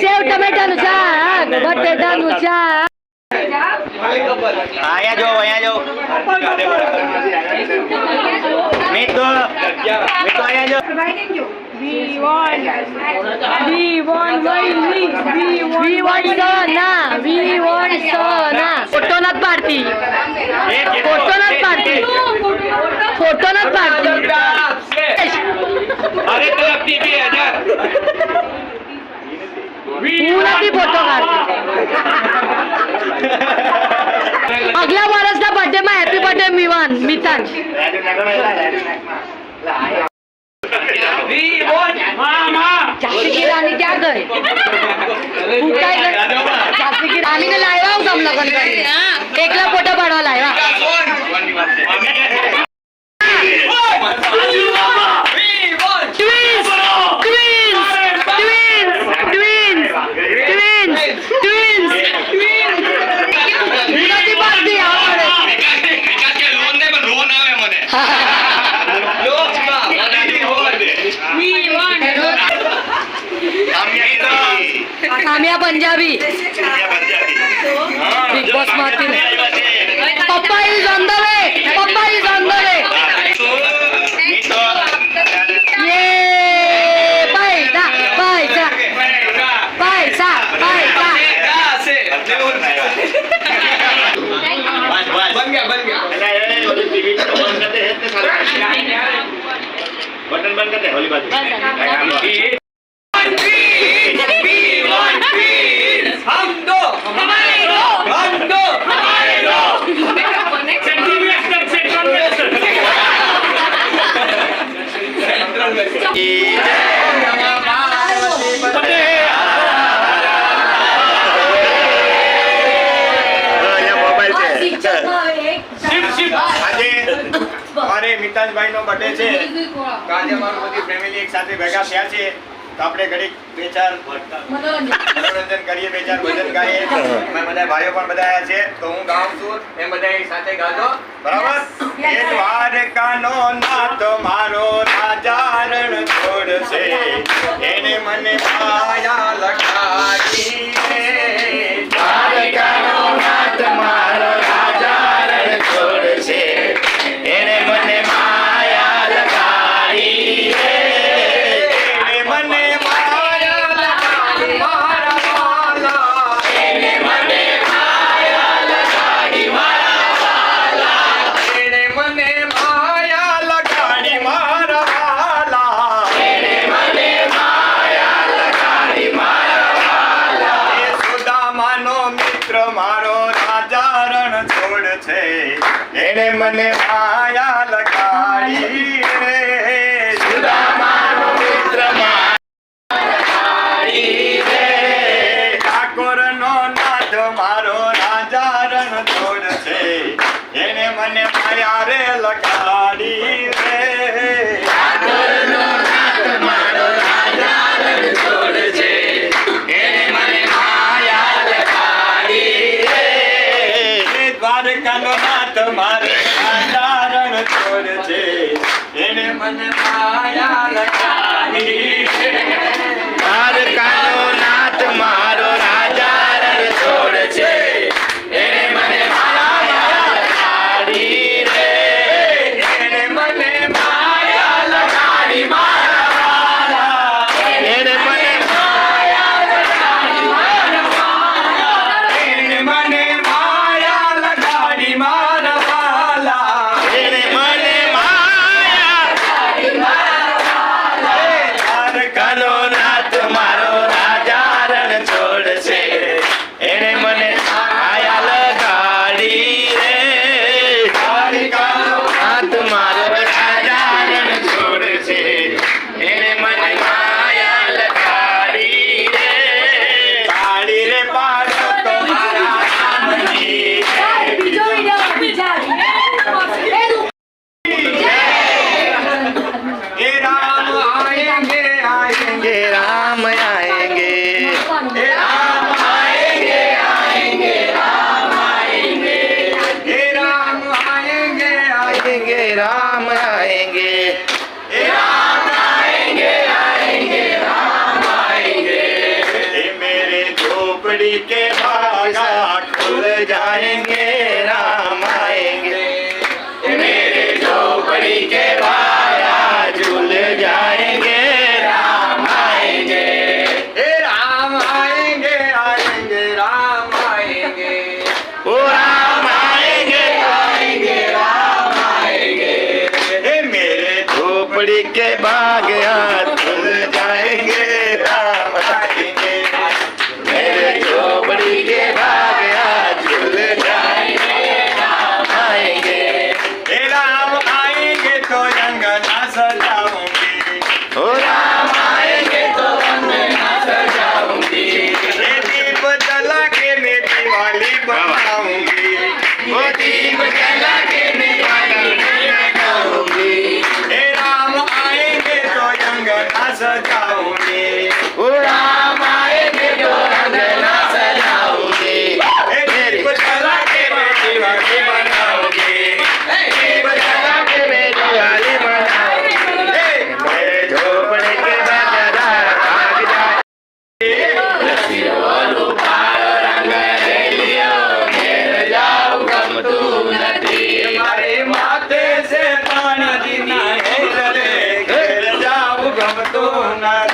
સેવ ટમેટાનું શાક બટેટાનું શાક. અહીંયા જો અહીંયા જો. મિત્રો મિત્રો અહીંયા જો. વી વન ના વી વન ના ફોટો નથી પાડતી ફોટો નથી પાડતી ફોટો નથી પાડતી अरे तो अपनी भी है यार पूरा भी फोटो काढ. अगल्या वर्षला बर्थडे मा हॅपी बर्थडे मिवान मितान. जास्ती आणि की लायवा जम लगन कर एकला फोटो पाडवा लायवा. કામ્યા પંજાબી બિગ બોસ માંથી ને. પપ્પા ઇઝ ઓન ધ વે પપ્પા ઇઝ ઓન ધ વે યે પૈસા પૈસા પૈસા પૈસા બન ગયા બન ગયા बटन बंद करते होली बात આજે અમારું બધી ફેમિલી એક સાથે ભેગા થયા છે. તો આપણે ઘડીક બે ચાર મનોરંજન કરીએ બે ચાર ભજન ગાઈએ. અમે બધા ભાઈઓ પણ બધા આવ્યા છે. તો હું ગાઉં છું એમ બધા સાથે ગાજો. બરાબર? એ દ્વારકાનો નાથ મારો રાજા રણ છોડશે. એને મને માયા મારો રાજા રણ છોડ છે. એને મને માયા લગાડી. રે સુદામાનો મિત્ર ઠાકોરનો નાથ મારો રાજારણ છોડ છે. એને મને માયા રે લગાડી રે. છોડ એને મને માયા લગાડી. राम आएंगे आएंगे मेरे झोपड़ी के भागा खुल जाएंगे তোমার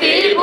Happy